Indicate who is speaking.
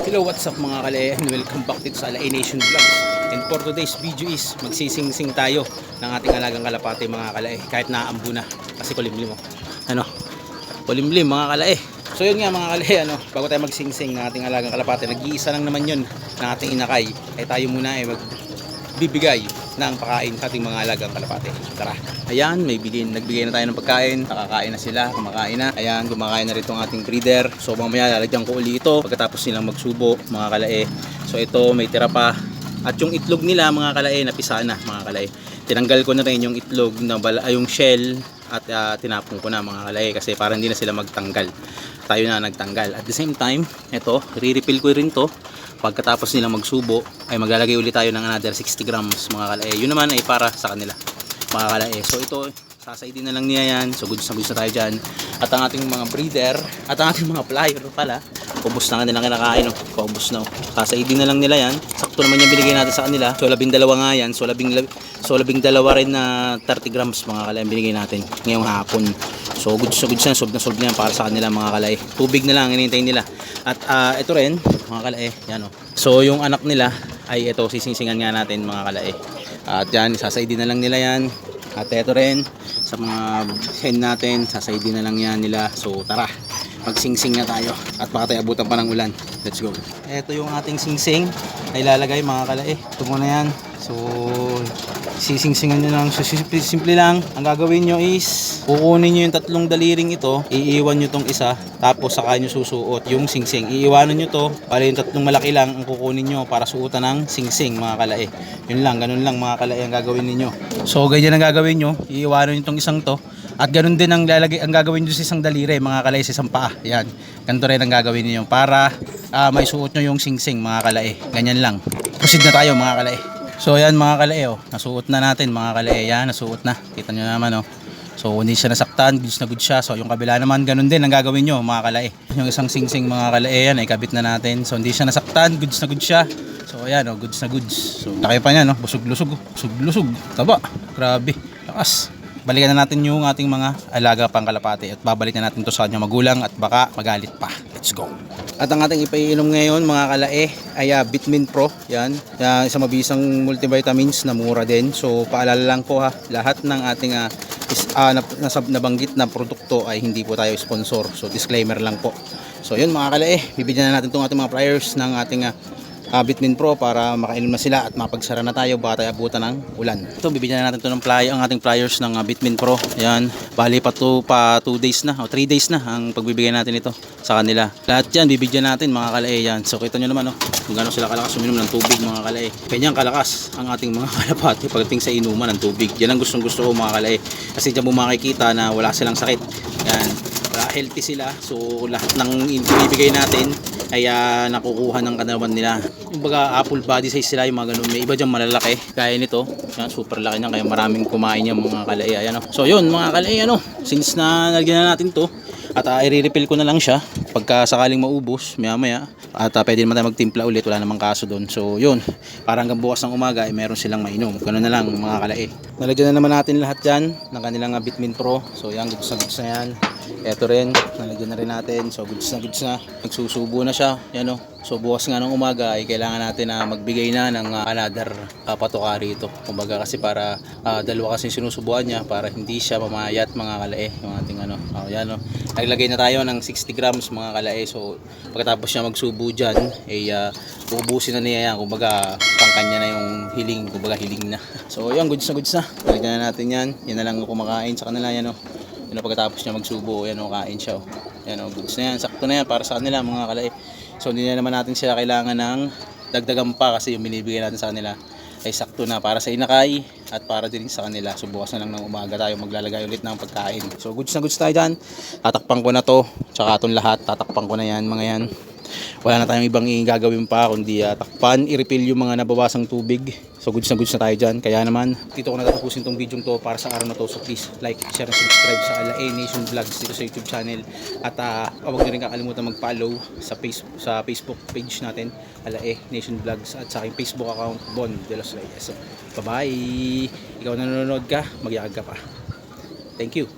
Speaker 1: Hello, what's up mga kalae and welcome back dito sa Alae Nation Vlogs. And for today's video is magsising-sing tayo ng ating alagang kalapate mga kalae kahit naambo na kasi kulimlim mo. Ano? Kulimlim mga kalae. So yun nga mga kalae, ano, bago tayo magsing-sing ng ating alagang kalapate, nag-iisa lang naman yun ng ating inakay. Eh tayo muna ay magbibigay ng pagkain sa ating mga alagang kalapate. Tara. Ayan, may bigay, nagbigay na tayo ng pagkain. Nakakain na sila, kumakain na. Ayan, kumakain na rin itong ating breeder. So mamaya lalagyan ko uli ito pagkatapos nilang magsubo, mga kalae. So ito, may tira pa. At yung itlog nila, mga kalae, napisa na, mga kalae. Tinanggal ko na rin yung itlog, na bala, ay, yung shell, at ah, tinapon ko na mga kalae kasi para hindi na sila magtanggal. Tayo na nagtanggal. At the same time, ito, re-refill ko rin to pagkatapos nilang magsubo ay maglalagay ulit tayo ng another 60 grams mga kalae yun naman ay para sa kanila mga kalae so ito sasaydin na lang niya yan so goods na goods na tayo dyan at ang ating mga breeder at ang ating mga flyer pala ubos na kanilang kinakain oh. paubos na oh. sasaydin na lang nila yan sakto naman yung binigay natin sa kanila so labing dalawa nga yan so labing, lab- so labing dalawa rin na 30 grams mga kalae ang binigay natin ngayong hapon So goods na goods na, solve na solve na yan para sa kanila mga kalay. Tubig na lang hinihintay nila. At ah, ito rin, mga kalay, yan o. So yung anak nila ay ito, sisingsingan nga natin mga kalay. At yan, sasaydin na lang nila yan. At ito rin, sa mga hen natin, sasaydin na lang yan nila. So tara, magsingsing na tayo. At baka tayo abutan pa ng ulan. Let's go. Ito yung ating singsing na ilalagay mga kalay. Ito muna yan. So, sisingsingan nyo lang. So, simple, simple lang. Ang gagawin nyo is, kukunin nyo yung tatlong daliring ito, iiwan nyo tong isa, tapos saka nyo susuot yung singsing. Iiwanan nyo to, para yung tatlong malaki lang ang kukunin nyo para suotan ng singsing mga kalae. Yun lang, ganun lang mga kalae ang gagawin ninyo. So, ganyan ang gagawin nyo. Iiwanan nyo tong isang to. At ganun din ang, lalagay, ang gagawin nyo sa isang daliri, mga kalae, sa isang paa. Yan. Ganito rin ang gagawin niyo para ah, may suot nyo yung singsing mga kalae. Ganyan lang. Proceed na tayo mga kalae. So yan mga kalae oh, nasuot na natin mga kalae yan, nasuot na. Kita nyo naman oh. So hindi siya nasaktan, goods na good siya. So yung kabila naman ganun din ang gagawin nyo mga kalae. Yung isang singsing mga kalae yan ay kabit na natin. So hindi siya nasaktan, goods na good siya. So ayan oh, goods na goods. So laki pa niya no, busog-lusog, oh. busog-lusog. Taba, grabe. Lakas. Balikan na natin yung ating mga alaga pang kalapate at babalik na natin to sa kanyang magulang at baka magalit pa. Let's go. At ang ating ipaiinom ngayon mga kalae ay uh, Bitmin Pro. Yan. Uh, isang mabisang multivitamins na mura din. So paalala lang po ha, lahat ng ating uh, is, uh, na, nasab, nabanggit na produkto ay hindi po tayo sponsor. So disclaimer lang po. So yun mga kalae, bibigyan na natin itong ating mga flyers ng ating uh, uh, Bitmin Pro para makainom na sila at mapagsara na tayo baka tayo abutan ng ulan. Ito bibigyan na natin to ng fly, ang ating flyers ng uh, Bitmin Pro. Ayan, bali pa to pa 2 days na o 3 days na ang pagbibigay natin ito sa kanila. Lahat yan bibigyan natin mga kalae yan. So kita nyo naman oh, kung gaano sila kalakas uminom ng tubig mga kalae. Ganyan kalakas ang ating mga kalapati pagdating sa inuman ng tubig. Yan ang gustong gusto ko mga kalae. Kasi dyan mo makikita na wala silang sakit. Yan, healthy sila. So lahat ng ibibigay natin ay uh, nakukuha ng kanawan nila. Kumbaga apple body size sila yung mga ganun. May iba dyan malalaki. Kaya nito, yan, super laki niya. Kaya maraming kumain niya mga kalay. Ayan, oh. So yun mga kalay, ano, since na nalagyan na natin to, at uh, i-refill ko na lang siya pagka sakaling maubos maya maya at uh, pwede naman tayo magtimpla ulit wala namang kaso doon so yun parang hanggang bukas ng umaga eh, meron silang mainom ganoon na lang mga kalae nalagyan na naman natin lahat dyan ng kanilang uh, Bitmin Pro so yan goods na goods na yan eto rin nalagyan na rin natin. So goods na goods na. Nagsusubo na siya. Yan o so bukas nga ng umaga ay kailangan natin na magbigay na ng uh, another uh, patoka rito. Kumbaga kasi para uh, dalawa kasi sinusubuan niya para hindi siya mamayat mga kalae yung ating ano. Oh, yan o naglagay na tayo ng 60 grams mga kalae. So pagkatapos niya magsubo dyan ay uh, uubusin na niya yan. Kumbaga pangkanya na yung hiling. Kumbaga hiling na. So yan goods na goods na. Nalagyan na natin yan. Yan na lang kumakain sa kanila yan o yan o pagkatapos niya magsubo yan o kain siya o yan o goods na yan sakto na yan para sa kanila mga kalae so hindi na naman natin sila kailangan ng dagdagan pa kasi yung binibigay natin sa kanila ay sakto na para sa inakay at para din sa kanila. So bukas na lang ng umaga tayo maglalagay ulit ng pagkain. So goods na goods tayo dyan. Tatakpan ko na to. Tsaka itong lahat. Tatakpan ko na yan mga yan. Wala na tayong ibang gagawin pa kundi uh, takpan, i-refill yung mga nababasang tubig. So goods na goods na tayo dyan. Kaya naman, dito ko natatapusin tong video to para sa araw na to. So please like, share, and subscribe sa Ala Nation Vlogs dito sa YouTube channel. At uh, huwag nyo rin kakalimutan mag-follow sa, face, sa Facebook page natin, Ala Nation Vlogs at sa aking Facebook account, Bon De Los Reyes. So, bye-bye! Ikaw na nanonood ka, magyakag ka pa. Thank you!